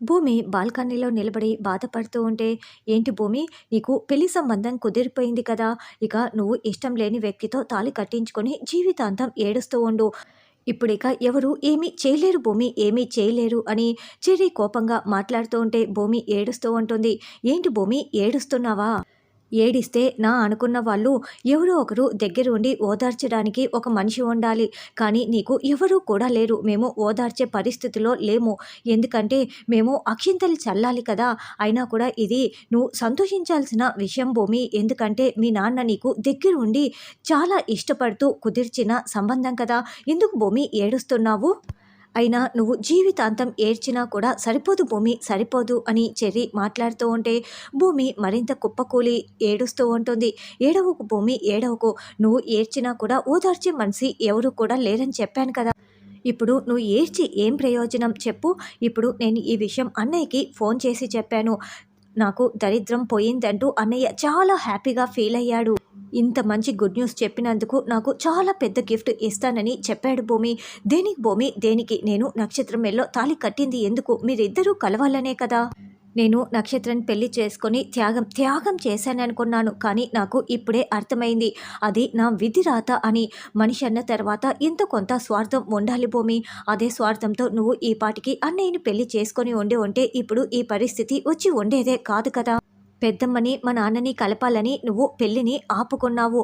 భూమి బాల్కనీలో నిలబడి బాధపడుతూ ఉంటే ఏంటి భూమి? నీకు పెళ్ళి సంబంధం కుదిరిపోయింది కదా. ఇక నువ్వు ఇష్టం లేని వ్యక్తితో తాళి కట్టించుకొని జీవితాంతం ఏడుస్తూ ఉండు. ఇప్పుడిక ఎవరు ఏమీ చేయలేరు భూమి ఏమీ చేయలేరు అని చెర్రీ కోపంగా మాట్లాడుతూ ఉంటే భూమి ఏడుస్తూ ఉంటుంది. ఏంటి భూమి? ఏడుస్తున్నావా? ఏడిస్తే నా అనుకున్న వాళ్ళు ఎవరో ఒకరు దగ్గర ఉండి ఓదార్చడానికి ఒక మనిషి ఉండాలి. కానీ నీకు ఎవరూ కూడా లేరు. మేము ఓదార్చే పరిస్థితిలో లేము. ఎందుకంటే మేము అక్షింతలు చల్లాలి కదా. అయినా కూడా ఇది నువ్వు సంతోషించాల్సిన విషయం భూమి. ఎందుకంటే మీ నాన్న నీకు దగ్గర ఉండి చాలా ఇష్టపడుతూ కుదిర్చిన సంబంధం కదా. ఎందుకు భూమి ఏడుస్తున్నావు? అయినా నువ్వు జీవితాంతం ఏడ్చినా కూడా సరిపోదు భూమి సరిపోదు అని చెర్రి మాట్లాడుతూ ఉంటే భూమి మరింత కుప్పకూలి ఏడుస్తూ ఉంటుంది. ఏడవకు భూమి ఏడవకు. నువ్వు ఏడ్చినా కూడా ఓదార్చే మనిషి ఎవరు కూడా లేరని చెప్పాను కదా. ఇప్పుడు నువ్వు ఏడ్చి ఏం ప్రయోజనం చెప్పు. ఇప్పుడు నేను ఈ విషయం అన్నయ్యకి ఫోన్ చేసి చెప్పాను. నాకు దరిద్రం పోయిందంటూ అన్నయ్య చాలా హ్యాపీగా ఫీల్ అయ్యాడు. ఇంత మంచి గుడ్ న్యూస్ చెప్పినందుకు నాకు చాలా పెద్ద గిఫ్ట్ ఇస్తానని చెప్పాడు భూమి. దేనికి భూమి? దేనికి? నేను నక్షత్రం మెల్లో తాళి కట్టింది ఎందుకు? మీరిద్దరూ కలవాలనే కదా? నేను నక్షత్రం పెళ్ళి చేసుకొని త్యాగం త్యాగం చేశాననుకున్నాను కానీ నాకు ఇప్పుడే అర్థమైంది. అది నా విధి రాత అని మనిషి అన్న తర్వాత ఇంత కొంత స్వార్థం ఉండాలి భూమి. అదే స్వార్థంతో నువ్వు ఈ పాటికి అన్నయ్యని పెళ్ళి చేసుకొని ఉండి ఉంటే ఇప్పుడు ఈ పరిస్థితి వచ్చి ఉండేదే కాదు కదా. పెద్దమ్మని మా నాన్నని కలపాలని నువ్వు పెళ్ళిని ఆపుకున్నావు.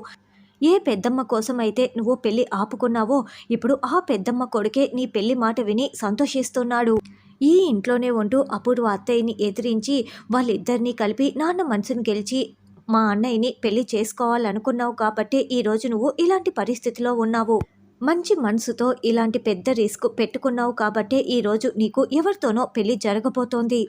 ఏ పెద్దమ్మ కోసం అయితే నువ్వు పెళ్ళి ఆపుకున్నావో ఇప్పుడు ఆ పెద్దమ్మ కొడుకే నీ పెళ్ళి మాట విని సంతోషిస్తున్నాడు. ఈ ఇంట్లోనే ఉంటూ అపూర్వ అత్తయ్యని ఎదిరించి వాళ్ళిద్దరినీ కలిపి నాన్న మనసును గెలిచి మా అన్నయ్యని పెళ్ళి చేసుకోవాలనుకున్నావు కాబట్టి ఈరోజు నువ్వు ఇలాంటి పరిస్థితిలో ఉన్నావు. మంచి మనసుతో ఇలాంటి పెద్ద రిస్క్ పెట్టుకున్నావు కాబట్టే ఈరోజు నీకు ఎవరితోనో పెళ్ళి జరగబోతోంది.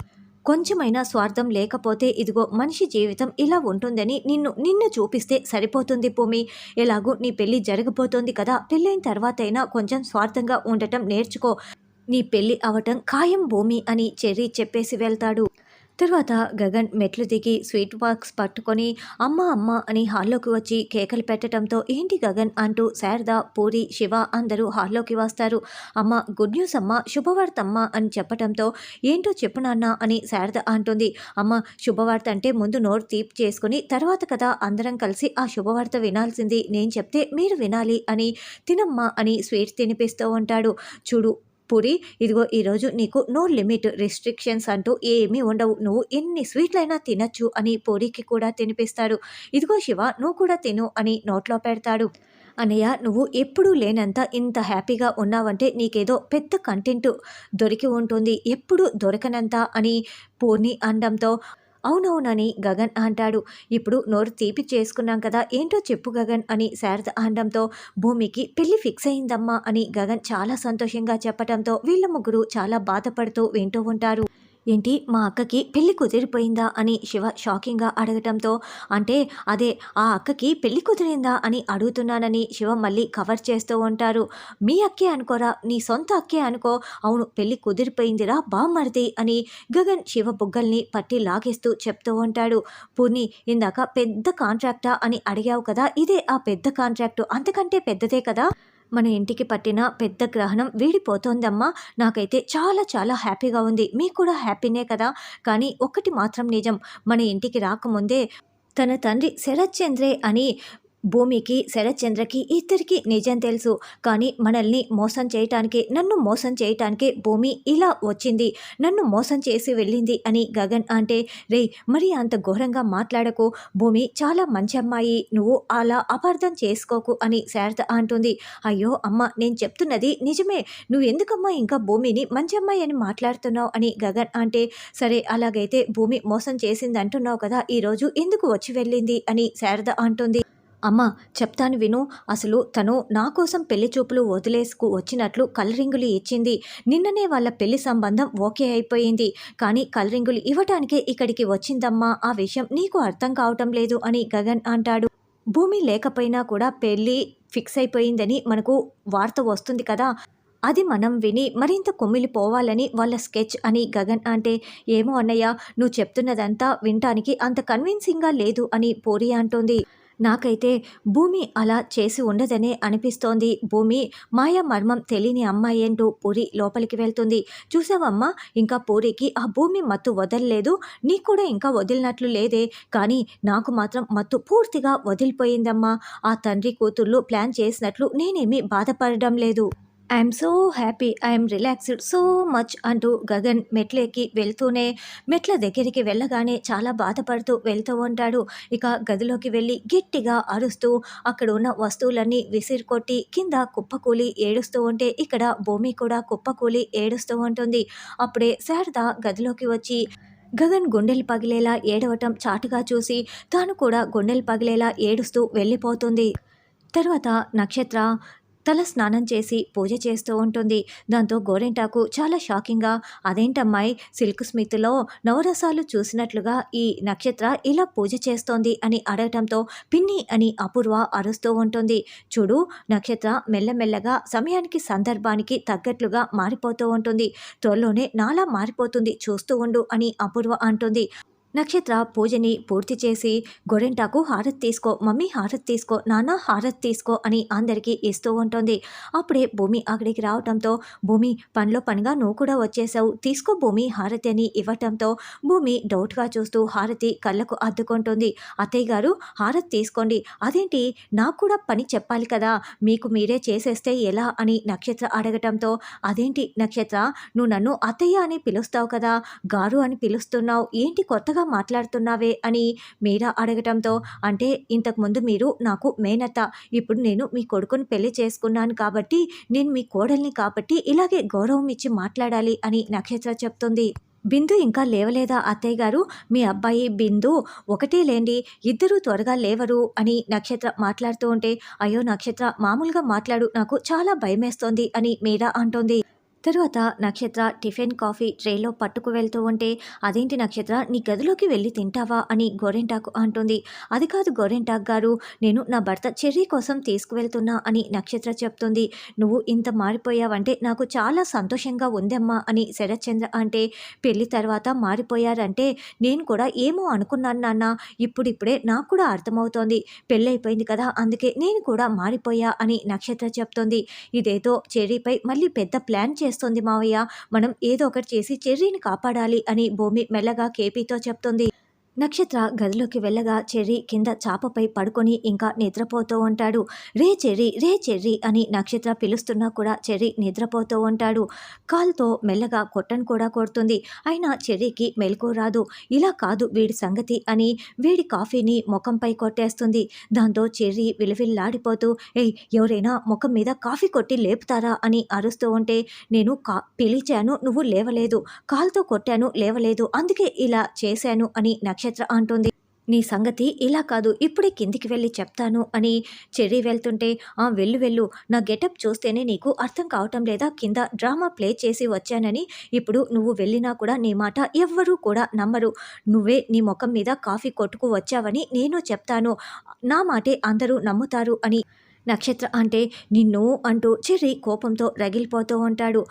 కొంచెమైనా స్వార్థం లేకపోతే ఇదిగో మనిషి జీవితం ఇలా ఉంటుందని నిన్ను నిన్ను చూపిస్తే సరిపోతుంది భూమి. ఎలాగూ నీ పెళ్ళి జరగబోతోంది కదా. పెళ్ళైన తర్వాతైనా కొంచెం స్వార్థంగా ఉండటం నేర్చుకో. నీ పెళ్ళి అవటం ఖాయం భూమి అని చెర్రీ చెప్పేసి వెళ్తాడు. తర్వాత గగన్ మెట్లు దిగి స్వీట్ బాక్స్ పట్టుకొని అమ్మ అమ్మ అని హాల్లోకి వచ్చి కేకలు పెట్టడంతో ఏంటి గగన్ అంటూ శారద పూరి శివ అందరూ హాల్లోకి వస్తారు. అమ్మ గుడ్ న్యూస్ అమ్మ శుభవార్త అమ్మ అని చెప్పడంతో ఏంటో చెప్పు నాన్న అని శారద అంటుంది. అమ్మ శుభవార్త అంటే ముందు నోరు తీపి చేసుకుని తర్వాత కదా అందరం కలిసి ఆ శుభవార్త వినాల్సింది. నేను చెప్తే మీరు వినాలి అని తినమ్మా అని స్వీట్ తినిపిస్తూ ఉంటాడు. చూడు పూరి ఇదిగో ఈరోజు నీకు నో లిమిట్ రిస్ట్రిక్షన్స్ అంటూ ఏమీ ఉండవు. నువ్వు ఎన్ని స్వీట్లైనా తినచ్చు అని పూరికి కూడా తినిపిస్తాడు. ఇదిగో శివ నువ్వు కూడా తిను అని నోట్లో పెడతాడు. అన్నయ్య నువ్వు ఎప్పుడూ లేనంత ఇంత హ్యాపీగా ఉన్నావంటే నీకేదో పెద్ద కంటెంట్ దొరికి ఉంటుంది. ఎప్పుడు దొరకనంత అని పూర్ణి అండంతో అవునవునని గగన్ అంటాడు. ఇప్పుడు నోరు తీపి చేసుకున్నాం కదా ఏంటో చెప్పు గగన్ అని శారద అనడంతో భూమికి పెళ్ళి ఫిక్స్ అయిందమ్మా అని గగన్ చాలా సంతోషంగా చెప్పడంతో వీళ్ళ ముగ్గురు చాలా బాధపడుతూ వింటూ ఉంటారు. ఏంటి మా అక్కకి పెళ్ళి కుదిరిపోయిందా అని శివ షాకింగ్గా అడగటంతో అంటే అదే ఆ అక్కకి పెళ్ళి కుదిరిందా అని అడుగుతున్నానని శివ మళ్ళీ కవర్ చేస్తూ ఉంటారు. మీ అక్కే అనుకోరా నీ సొంత అక్కే అనుకో అవును పెళ్ళి కుదిరిపోయిందిరా బామ్మరిది అని గగన్ శివ బుగ్గల్ని పట్టి లాగేస్తూ చెప్తూ ఉంటాడు. పూర్ణి ఇందాక పెద్ద కాంట్రాక్టా అని అడిగావు కదా ఇదే ఆ పెద్ద కాంట్రాక్టు అంతకంటే పెద్దదే కదా? మన ఇంటికి పట్టిన పెద్ద గ్రహణం వీడిపోతోందమ్మా. నాకైతే చాలా చాలా హ్యాపీగా ఉంది. మీకు కూడా హ్యాపీనే కదా? కానీ ఒకటి మాత్రం నిజం. మన ఇంటికి రాకముందే తన తండ్రి శరత్ చంద్రే అని భూమికి శరత్చంద్రకి ఇద్దరికి నిజం తెలుసు. కానీ మనల్ని మోసం చేయటానికి నన్ను మోసం చేయటానికి భూమి ఇలా వచ్చింది. నన్ను మోసం చేసి వెళ్ళింది అని గగన్ అంటే రే మరి అంత ఘోరంగా మాట్లాడకు. భూమి చాలా మంచి అమ్మాయి. నువ్వు అలా అపార్థం చేసుకోకు అని శారద అంటుంది. అయ్యో అమ్మ నేను చెప్తున్నది నిజమే. నువ్వు ఎందుకమ్మా ఇంకా భూమిని మంచి అమ్మాయి అని మాట్లాడుతున్నావు? అని గగన్ అంటే సరే అలాగైతే భూమి మోసం చేసింది అంటున్నావు కదా ఈరోజు ఎందుకు వచ్చి వెళ్ళింది? అని శారద అంటుంది. అమ్మ చెప్తాను విను. అసలు తను నా కోసం పెళ్ళి చూపులు వదిలేసుకు వచ్చినట్లు కలరింగులు ఇచ్చింది. నిన్ననే వాళ్ళ పెళ్ళి సంబంధం ఓకే అయిపోయింది. కానీ కలరింగులు ఇవ్వటానికే ఇక్కడికి వచ్చిందమ్మా. ఆ విషయం నీకు అర్థం కావటం లేదు అని గగన్ అంటాడు. భూమి లేకపోయినా కూడా పెళ్ళి ఫిక్స్ అయిపోయిందని మనకు వార్త వస్తుంది కదా. అది మనం విని మరింత కొమ్మిలిపోవాలని వాళ్ళ స్కెచ్ అని గగన్ అంటే ఏమో అన్నయ్య నువ్వు చెప్తున్నదంతా వినటానికి అంత కన్విన్సింగ్గా లేదు అని పూరి అంటోంది. నాకైతే భూమి అలా చేసి ఉండదనే అనిపిస్తోంది. భూమి మాయా మర్మం తెలియని అమ్మాయి అంటూ పూరి లోపలికి వెళ్తుంది. చూసావమ్మా ఇంకా పూరికి ఆ భూమి మత్తు వదలలేదు. నీకు కూడా ఇంకా వదిలినట్లు లేదే. కానీ నాకు మాత్రం మత్తు పూర్తిగా వదిలిపోయిందమ్మా. ఆ తండ్రి కూతుర్లు ప్లాన్ చేసినట్లు నేనేమీ బాధపడడం లేదు. I'm so happy I'm relaxed so much అంటూ గగన్ మెట్లెక్కి వెళ్తూనే మెట్ల దగ్గరికి వెళ్ళగానే చాలా బాధపడుతూ వెళ్తూ ఉంటాడు. ఇక గదిలోకి వెళ్ళి గట్టిగా అరుస్తూ అక్కడ ఉన్న వస్తువులన్నీ విసిరికొట్టి కింద కుప్పకూలి ఏడుస్తూ ఉంటే ఇక్కడ భూమి కూడా కుప్పకూలి ఏడుస్తూ ఉంటుంది. అప్పుడే శారద గదిలోకి వచ్చి గగన్ గుండెలు పగిలేలా ఏడవటం చాటుగా చూసి తాను కూడా గుండెలు పగిలేలా ఏడుస్తూ వెళ్ళిపోతుంది. తర్వాత నక్షత్ర తల స్నానం చేసి పూజ చేస్తూ ఉంటుంది. దాంతో గోరెంటాకు చాలా షాకింగ్గా అదేంటమ్మాయి సిల్క్ స్మిత్లో నవరసాలు చూసినట్లుగా ఈ నక్షత్ర ఇలా పూజ చేస్తోంది అని అడగటంతో పిన్ని అని అపూర్వ అరుస్తూ ఉంటుంది. చూడు నక్షత్ర మెల్లమెల్లగా సమయానికి సందర్భానికి తగ్గట్లుగా మారిపోతూ ఉంటుంది. త్వరలోనే నాలా మారిపోతుంది. చూస్తూ ఉండు అని అపూర్వ అంటుంది. నక్షత్ర పూజని పూర్తి చేసి గొడెంటాకు హారత్ తీసుకో మమ్మీ హారత్ తీసుకో నాన్న హారత్ తీసుకో అని అందరికీ ఇస్తూ ఉంటుంది. అప్పుడే భూమి అక్కడికి రావటంతో భూమి పనిలో పనిగా నువ్వు కూడా వచ్చేసావు. తీసుకో భూమి హారతి అని ఇవ్వటంతో భూమి డౌట్గా చూస్తూ హారతి కళ్ళకు అద్దుకుంటుంది. అత్తయ్య గారు హారతి తీసుకోండి. అదేంటి? నాకు కూడా పని చెప్పాలి కదా. మీకు మీరే చేసేస్తే ఎలా? అని నక్షత్ర అడగటంతో అదేంటి నక్షత్ర? నువ్వు నన్ను అత్తయ్య అని పిలుస్తావు కదా గారు అని పిలుస్తున్నావు. ఏంటి కొత్తగా మాట్లాడుతున్నావే అని మీరా అడగటంతో అంటే ఇంతకుముందు మీరు నాకు మేనత్త ఇప్పుడు నేను మీ కొడుకుని పెళ్ళి చేసుకున్నాను కాబట్టి నేను మీ కోడల్ని కాబట్టి ఇలాగే గౌరవం ఇచ్చి మాట్లాడాలి అని నక్షత్ర చెప్తుంది. బిందు ఇంకా లేవలేదా అత్తయ్య గారు? మీ అబ్బాయి బిందు ఒకటే లేండి ఇద్దరూ త్వరగా లేవరు అని నక్షత్ర మాట్లాడుతూ ఉంటే అయ్యో నక్షత్ర మామూలుగా మాట్లాడు నాకు చాలా భయమేస్తోంది అని మీరా అంటోంది. తరువాత నక్షత్ర టిఫిన్ కాఫీ ట్రేలో పట్టుకు వెళ్తూ ఉంటే అదేంటి నక్షత్ర నీ గదిలోకి వెళ్ళి తింటావా? అని గోరెంటాకు అంటుంది. అది కాదు గోరెంటాక్ గారు నేను నా భర్త చెర్రీ కోసం తీసుకువెళ్తున్నా అని నక్షత్ర చెప్తుంది. నువ్వు ఇంత మారిపోయావంటే నాకు చాలా సంతోషంగా ఉందమ్మా అని శరత్చంద్ర అంటే పెళ్ళి తర్వాత మారిపోయారంటే నేను కూడా ఏమో అనుకున్నాను నాన్న ఇప్పుడిప్పుడే నాకు కూడా అర్థమవుతోంది. పెళ్ళైపోయింది కదా అందుకే నేను కూడా మారిపోయా అని నక్షత్ర చెప్తోంది. ఇదేదో చెర్రీపై మళ్ళీ పెద్ద ప్లాన్ చేస్తుంది మావయ్య. మనం ఏదో ఒకటి చేసి చెర్రీని కాపాడాలి అని భూమి మెల్లగా కేపీతో చెప్తుంది. నక్షత్ర గదిలోకి వెళ్ళగా చెర్రీ కింద చాపపై పడుకొని ఇంకా నిద్రపోతూ ఉంటాడు. రే చెర్రీ రే చెర్రీ అని నక్షత్ర పిలుస్తున్నా కూడా చెర్రీ నిద్రపోతూ ఉంటాడు. కాల్తో మెల్లగా కొట్టను కూడా కొడుతుంది. అయినా చెర్రీకి మెలకు రాదు. ఇలా కాదు వీడి సంగతి అని వీడి కాఫీని ముఖంపై కొట్టేస్తుంది. దాంతో చెర్రీ విలువిల్లాడిపోతూ ఏయ్ ఎవరైనా ముఖం మీద కాఫీ కొట్టి లేపుతారా అని అరుస్తూ ఉంటే నేను కా పిలిచాను నువ్వు లేవలేదు. కాల్తో కొట్టాను లేవలేదు. అందుకే ఇలా చేశాను అని నక్షత్ర నక్షత్ర అంటుంది. నీ సంగతి ఇలా కాదు ఇప్పుడే కిందికి వెళ్ళి చెప్తాను అని చెర్రీ వెళ్తుంటే ఆ వెళ్ళు వెళ్ళు. నా గెటప్ చూస్తేనే నీకు అర్థం కావటం లేదా? కింద డ్రామా ప్లే చేసి వచ్చానని ఇప్పుడు నువ్వు వెళ్ళినా కూడా నీ మాట ఎవ్వరూ కూడా నమ్మరు. నువ్వే నీ ముఖం మీద కాఫీ కొట్టుకు వచ్చావని నేను చెప్తాను. నా మాటే అందరూ నమ్ముతారు అని నక్షత్ర అంటే నిన్ను అంటూ చెర్రీ కోపంతో రగిలిపోతూ ఉంటాడు.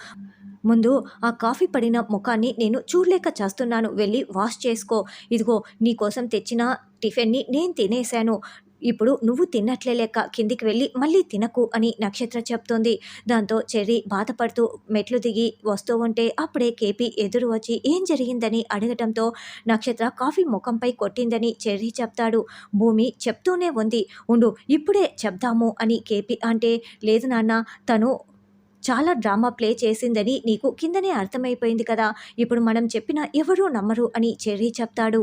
ముందు ఆ కాఫీ పడిన ముఖాన్ని నేను చూడలేక చేస్తున్నాను. వెళ్ళి వాష్ చేసుకో. ఇదిగో నీ కోసం తెచ్చిన టిఫిన్ని నేను తినేశాను. ఇప్పుడు నువ్వు తిన్నట్లే లెక్క. కిందికి వెళ్ళి మళ్ళీ తినకు అని నక్షత్ర చెప్తోంది. దాంతో చెర్రీ బాధపడుతూ మెట్లు దిగి వస్తూ ఉంటే అప్పుడే కేపీ ఎదురు వచ్చి ఏం జరిగిందని అడగటంతో నక్షత్ర కాఫీ ముఖంపై కొట్టిందని చెర్రీ చెప్తాడు. భూమి చెప్తూనే ఉంది. ఉండు ఇప్పుడే చెప్దాము అని కేపీ అంటే లేదు నాన్న తను చాలా డ్రామా ప్లే చేసిందని నీకు కిందనే అర్థమైపోయింది కదా. ఇప్పుడు మనం చెప్పినా ఎవరూ నమ్మరు అని చెర్రీ చెప్తాడు.